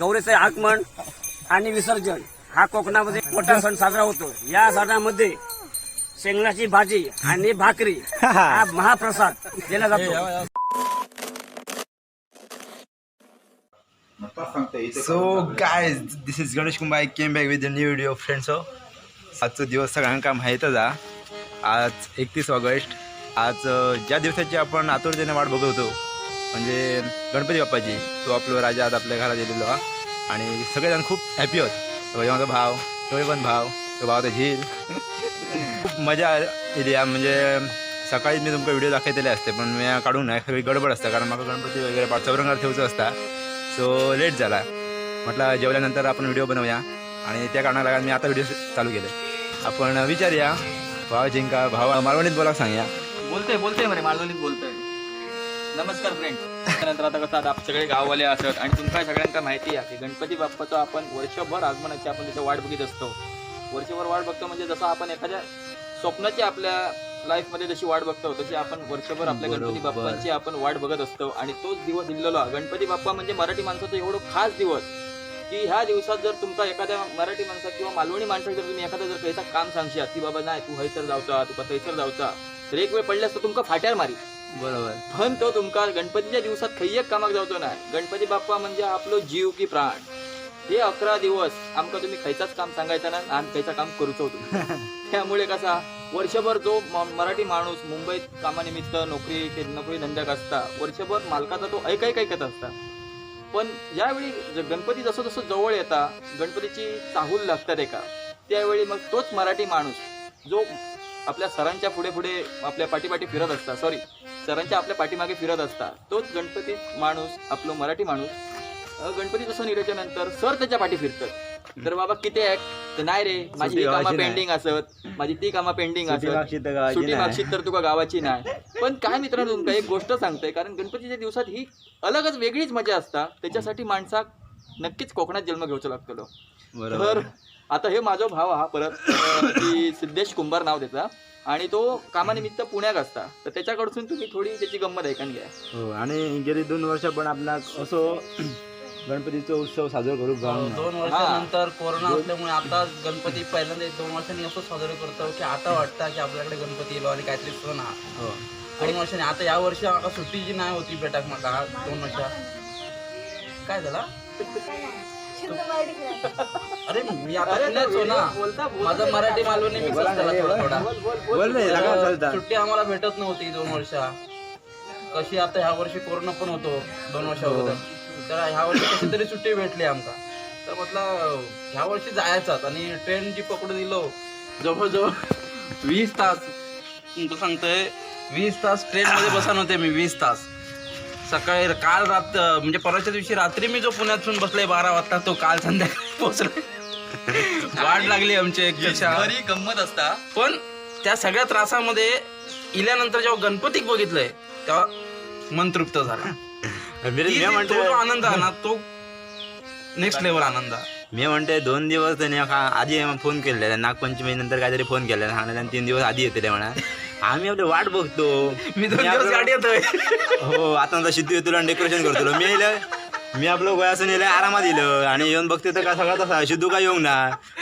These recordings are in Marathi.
गौरीचे आगमन आणि विसर्जन हा कोकणामध्ये मोठा सण साजरा होतो. या सणामध्ये शेंगणाची भाजी आणि भाकरी हा महाप्रसाद दिला जातो. So guys this is Ganesh Kumbha I came back with new video friends हो आजचं दिवस सगळ्यांका माहीतच हा आज एकतीस ऑगस्ट. आज ज्या दिवसाची आपण आतुरतेने वाट बघत होतो म्हणजे गणपती बाप्पाची तो आपलं राजा आज आपल्या घरात येलेलो हा. आणि सगळेजण खूप हॅपी होत. माझा भाव तो पण भाव तो भाव झील. खूप मजा येली म्हणजे सकाळी मी तुमका व्हिडिओ दाखवलेले असते पण मी काढून नाही सगळी गडबड असता कारण मला गणपती वगैरे पाच चौरंगार ठेवचं असता. सो लेट झाला. म्हटलं जेवल्यानंतर आपण व्हिडिओ बनवूया. आणि त्या कारणाला मी आता व्हिडिओ चालू केले. आपण विचारूया भाव जिंका भावा मालवणीत बोला सांगूया. बोलतोय बोलतोय मरे मालवणीत बोलतोय. नमस्कार फ्रेंड त्यानंतर आता कसं आता आप- सगळे गाववाले असत आणि तुमच्या सगळ्यांका माहिती आहे की गणपती बाप्पाचं आपण वर्षभर आगमनाची आपण त्याची वाट बघित असतो. वर्षभर वाट बघतो म्हणजे जसं आपण एखाद्या स्वप्नाची आपल्या लाईफमध्ये जशी वाट बघतो तशी आपण वर्षभर आपल्या गणपती. बाप्पांची आपण वाट बघत असतो. आणि तोच दिवस इल्लेला गणपती बाप्पा म्हणजे मराठी माणसाचं एवढं खास दिवस की ह्या दिवसात जर तुमचा एखाद्या मराठी माणसा किंवा मालवणी माणसाक जर तुम्ही एखादं जर खयचा काम सांगशात की बाबा नाही तू हैसर जावचा तुका थैसर जावचा. तर एक वेळ पडल्यास तर तुमका फाट्यार मारी बरोबर. पण तो तुमका गणपतीच्या दिवसात खैय एक कामाक जावचो नाही गणपती बाप्पा म्हणजे आपलो जीव की प्राण. हे अकरा दिवस आमका तुम्ही खयचाच काम सांगायचं ना आम्ही खयचा काम करूचो होतो. त्यामुळे कसा वर्षभर जो मराठी माणूस मुंबईत कामानिमित्त नोकरी नोकरी धंद्याक असता वर्षभर मालकाचा तो ऐक ऐक ऐकत असता. पण ज्यावेळी गणपती जसं जसं जवळ येता गणपतीची चाहूल लागतात एका त्यावेळी मग तोच मराठी माणूस जो आपल्या सरांच्या पुढे पुढे आपल्या पाठीपाठी फिरत असता सॉरी सरांच्या आपल्या पाठीमागे फिरत असता तोच गणपती माणूस आपलं मराठी माणूस गणपती जसं निघाल्याच्या नंतर सर त्याच्या पाठी फिरतात तर बाबा किती आहे तर नाही रे माझी ही कामं. पेंडिंग असत. माझी ती कामं पेंडिंग असत. तर तुका गावाची नाही. पण काय मित्रांनो तुमका एक गोष्ट सांगतोय कारण गणपतीच्या दिवसात ही अलगच वेगळीच मजा असता. त्याच्यासाठी माणसाक नक्कीच कोकणात जन्म घेऊचो लागतो तर आता हे माझा भाव हा परत सिद्धेश कुंभार नाव त्याचा आणि तो कामानिमित्त पुण्यात असता. तर त्याच्याकडसून तुम्ही थोडी त्याची गंमत ऐकून घ्या. हो आणि गेली दोन वर्ष पण आपणाक असो गणपतीचा उत्सव साजरा करू गाव दोन वर्षानंतर कोरोना असल्यामुळे आता गणपती पहिल्यांदा एक दोन वर्षांनी असं साजरे करतो की आता वाटतं की आपल्याकडे गणपती येलो आणि काहीतरी सण हा. हो. दोन वर्षांनी. आता या वर्षी आम्हाला सुट्टी जी नाही होती बेटाक माका दोन वर्षा काय झाला? अरे मी आता पुण्याचो ना. माझा मराठी मालवणी मिक्स झाला थोडा थोडा. बोल रे लगा तर चालता सुट्टी आम्हाला भेटत नव्हती दोन वर्षा. कशी आता ह्या वर्षी कोरोना पण होतो दोन वर्षा अगोदर. तर ह्या वर्षी कशी तरी सुट्टी भेटली आमका. तर म्हटलं ह्या वर्षी जायचाच. आणि ट्रेन जी पकडून दिलो जवळजवळ वीस तास. तुमचं सांगतोय वीस तास ट्रेन मध्ये बसा नव्हते मी वीस तास. सकाळी काल रात म्हणजे परवाच्या दिवशी रात्री मी जो पुण्यातून बसलोय बारा वाजता तो काल संध्याकाळी पोहोचलोय. वाट लागली आमची एक घरी गंमत असता. पण त्या सगळ्या त्रासामध्ये इल्यानंतर जेव्हा गणपतीक बघितलंय तेव्हा मन तृप्त झाला. ती- ती- जो आनंद आहे ना तो नेक्स्ट लेवल आनंद आहे. मी म्हणते दोन दिवस त्यांनी का- आधी फोन केलेला नागपंचमी नंतर काहीतरी फोन केलेला सांगण्यात तीन दिवस आधी येते म्हणा. आम्ही आपली वाट बघतो. मी दोन दिवस गाडी येतोय. हो आता आता सिद्धू तुला डेकोरेशन करतो मी येलं मी आपलं गोयासून येलं आरामात दिलं आणि येऊन बघते तर का सगळा तसा. सिद्धू काय येऊ ना?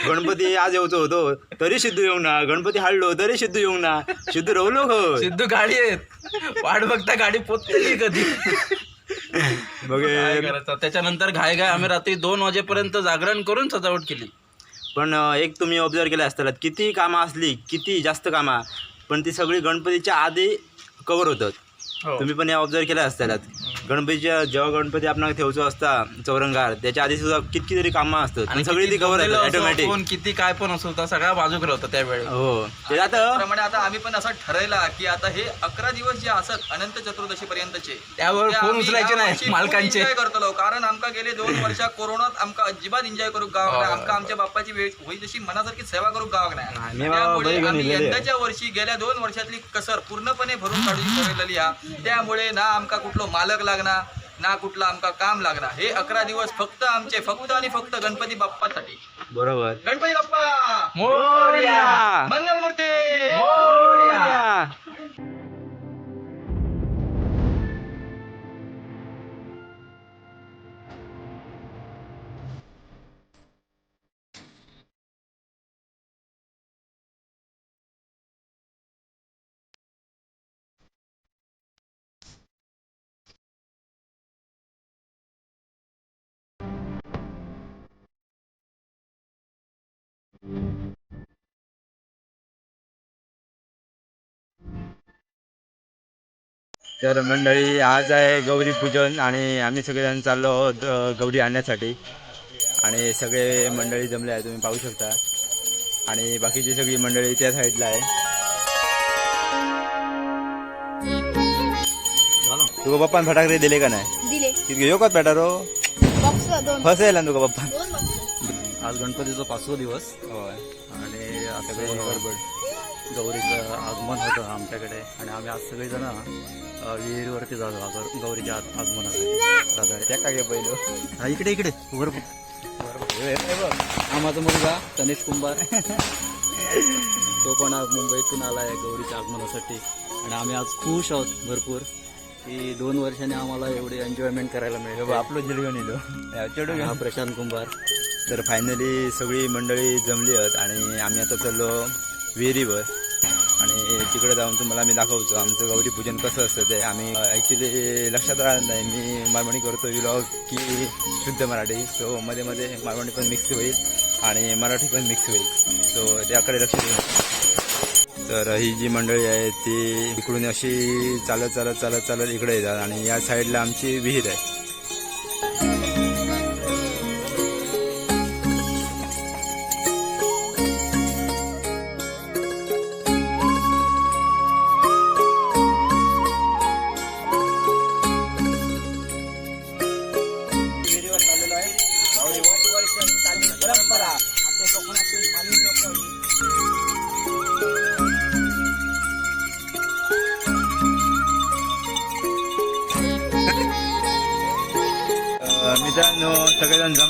गणपती आज येऊचो होतो. तरी सिद्धू येऊ ना? गणपती हाडलो तरी सिद्धू येऊ ना? सिद्धू रवलो खो सिद्धू गाडी येत वाट बघता गाडी पोचली कधी? बघ. त्याच्यानंतर घाय घाय आम्ही रात्री दोन वाजेपर्यंत जागरण करून सजावट केली. पण एक तुम्ही ऑब्झर्व केलं असताना किती कामं असली किती जास्त कामं? पण ती सगळी गणपतीच्या आधी कवर होतात हो. तुम्ही पण या ऑब्झर्व केल्या असतात गणपतीच्या जेव्हा गणपती आपण ठेवचो असता चौरंगार त्याच्या आधी सुद्धा किती तरी कामं असतात. आणि सगळी ती असो, ऑटोमॅटिक कोण किती काय पण असो त्या सगळ्या बाजूक होता त्यावेळी. हो. ते आता प्रमाणे आता आम्ही पण असं ठरवला की आता हे अकरा दिवस जे असत अनंत चतुर्दशी पर्यंतचे त्यावर फोन उचलायचे नाही मालकांचे. एन्जॉय करतलो कारण आमका गेले दोन वर्षा कोरोनात आमका अजिबात एन्जॉय करू गावाक नाही. आमका आमच्या बाप्पाची वेळ होई जशी मनासारखी सेवा करू गावाक नाही, नाही मी बाबा त्यामुळे बळी घेऊन आम्ही इलेले. यंदाच्या वर्षी गेल्या दोन वर्षातली कसर पूर्णपणे भरून काढूची ठरवलेली हा त्यामुळे ना आमका कुठलो मालक लागणार ना कुठला आमका काम लागणार. हे अकरा दिवस फक्त आमचे फक्त आणि फक्त गणपती बाप्पासाठी. बरोबर. गणपती बाप्पा! मोरया! मंगलमूर्ती! तर मंडळी आज आहे गौरी पूजन आणि आम्ही सगळेजण चाललो आहोत गौरी आणण्यासाठी. आणि सगळे मंडळी जमले आहे तुम्ही पाहू शकता. आणि बाकीची सगळी मंडळी त्या साईडला आहे. तुका पप्पान फटाकडे दिले का नाही? दिले. तिथे येऊ का दोन. फसेल ना तुका पप्पा. आज गणपतीचा पाचवा दिवस. होय. आणि आता सगळे गडबड. गौरीचं आगमन होतं आमच्याकडे. आणि आम्ही आज सगळेजण विहिरीवरती जातो आगर- गौरीच्या आग- आगमनासाठी. त्या काय पहिलं हा इकडे इकडे. वर हा माझा मुलगा तनिष कुंभार. तो पण आज मुंबईतून आला आहे गौरीच्या आगमनासाठी. आणि आम्ही आज खुश आहोत भरपूर की दोन वर्षांनी आम्हाला एवढे एन्जॉयमेंट करायला मिळेल. आपलं घेऊन येलो चढू हा प्रशांत कुंभार. तर फायनली सगळी मंडळी जमली आहेत आणि आम्ही आता चाललो विहिरीवर. आणि तिकडे जाऊन तुम्हाला मी दाखवतो आमचं गौरी पूजन कसं असतं ते. आम्ही ॲक्च्युली लक्षात राहत नाही. मी मालवणी करतो विलॉग की शुद्ध मराठी. सो मध्ये मध्ये मालवणी पण मिक्स होईल आणि मराठी पण मिक्स होईल. सो त्याकडे लक्ष देऊ तर ही जी मंडळी आहे ती इकडून अशी चालत चालत चालत चालत इकडे येतात आणि या साईडला आमची विहीर आहे.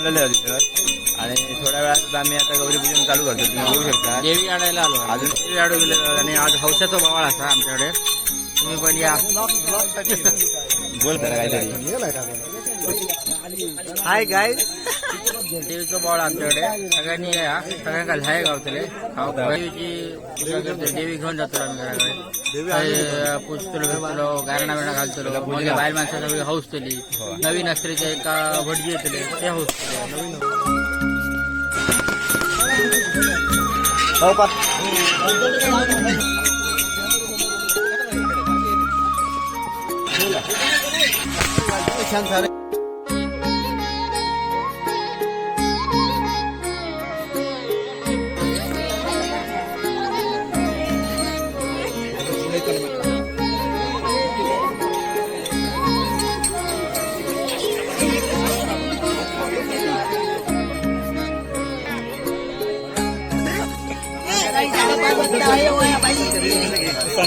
आहेत इथं. आणि थोड्या वेळात आम्ही आता गौरी पूजन चालू करतो. तुम्ही बघू शकता. देवी आणायला आलो अजून देवी आडू गेले आणि आज हौशाचा बवाळ असा आमच्याकडे. तुम्ही पण या. बोल काहीतरी. हाय गाय देवीचं बवाळ आमच्याकडे. सगळ्यांनी या. सगळ्यांना लहाय गावतले. देवीची देवी घेऊन जातो आम्ही घराकडे. पुसतलो बिसतलो गारणा बिरणा घालतलो. मग बाहेर माणसं सगळी हौस केली. नवीन असलेच्या एका भटजी येतले. ते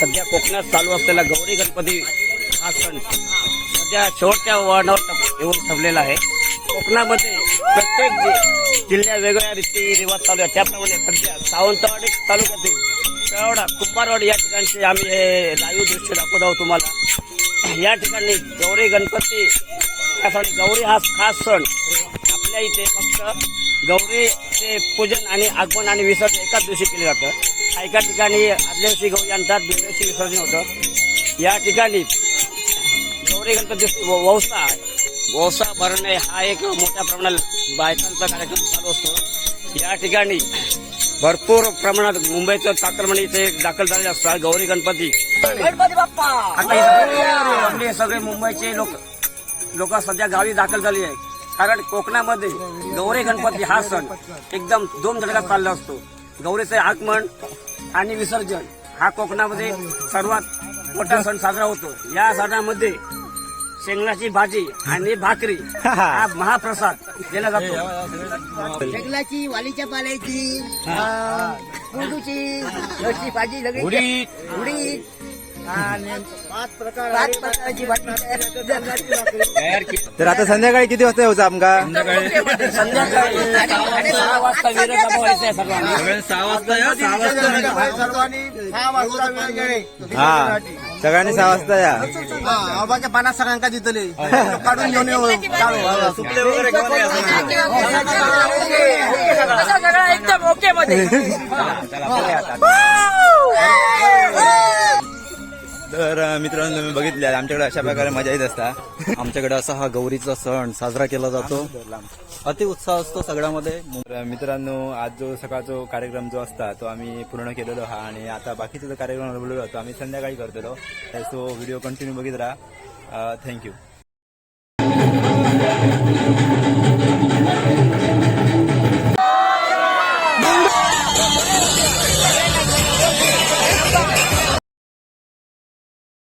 सध्या कोकणात चालू असलेला गौरी गणपती हा सण सध्या शेवटच्या वळणावर येऊन ठरलेला आहे. कोकणामध्ये प्रत्येक जिल्ह्या जिल्ह्यात वेगवेगळ्या रीती रिवाज चालू आहे त्याप्रमाणे सध्या सावंतवाडी तालुक्यातील तेवढा कुंभारवाडी या ठिकाणचे आम्ही हे लाईव्ह दृश्य दाखवत आहोत तुम्हाला. या ठिकाणी गौरी गणपती त्यासाठी गौरी हा खास सण. आपल्या इथे फक्त गौरीचे पूजन आणि आगमन आणि विसर्जन एकाच दिवशी केलं जातं. एका ठिकाणी आदल्या दिवशी गौरी आणतात दुसऱ्या दिवशी विसर्जन होतं. या ठिकाणी गौरी गणपती वौसा वौसा भरणे हा एक मोठ्या प्रमाणात बायकांचा कार्यक्रम चालू असतो. या ठिकाणी भरपूर प्रमाणात मुंबईचं चाकरमणी इथे दाखल झालेले असतात गौरी गणपती. आता हे सगळे- आपले सगळे मुंबईचे लोक लोक सध्या गावी दाखल झाली आहे. कारण कोकणामध्ये गौरी गणपती हा सण एकदम दोन धडकात चालला असतो. गौरीचे आगमन आणि विसर्जन हा कोकणामध्ये सर्वात मोठा सण साजरा होतो. या सणामध्ये शेंगणाची भाजी आणि भाकरी हा महाप्रसाद दिला जातो. शेगलाची वालीच्या पाल्याची कोंडूची भाजी सगळी उडीद. आणि पाच प्रकार पाच प्रकारची भाजी तयार केली. तर आता संध्याकाळी किती वाजता येऊचा आमका संध्याकाळी सहा वाजता विरोध दाखवायचा आहे सर्वांनी सहा वाजता या सहा वाजता हा. सगळ्यांनी सहा वाजता या. आबाच्या पानात सगळ्यांका दितले काढून घेऊन येऊ. एकदम ओके मध्ये. तर मित्रांनो तुम्ही बघितले आमच्याकडे अशा प्रकारे मजा येत असता. आमच्याकडे असा हा गौरीचा सण साजरा केला जातो. अति उत्साह असतो सगळ्यामध्ये. मित्रांनो आज जो सकाळचा कार्यक्रम जो असता तो आम्ही पूर्ण केलेलो हा आणि आता बाकीचा जो कार्यक्रम रबलेलो होतो आम्ही संध्याकाळी करतो तो व्हिडिओ कंटिन्यू बघित राहा. थँक्यू.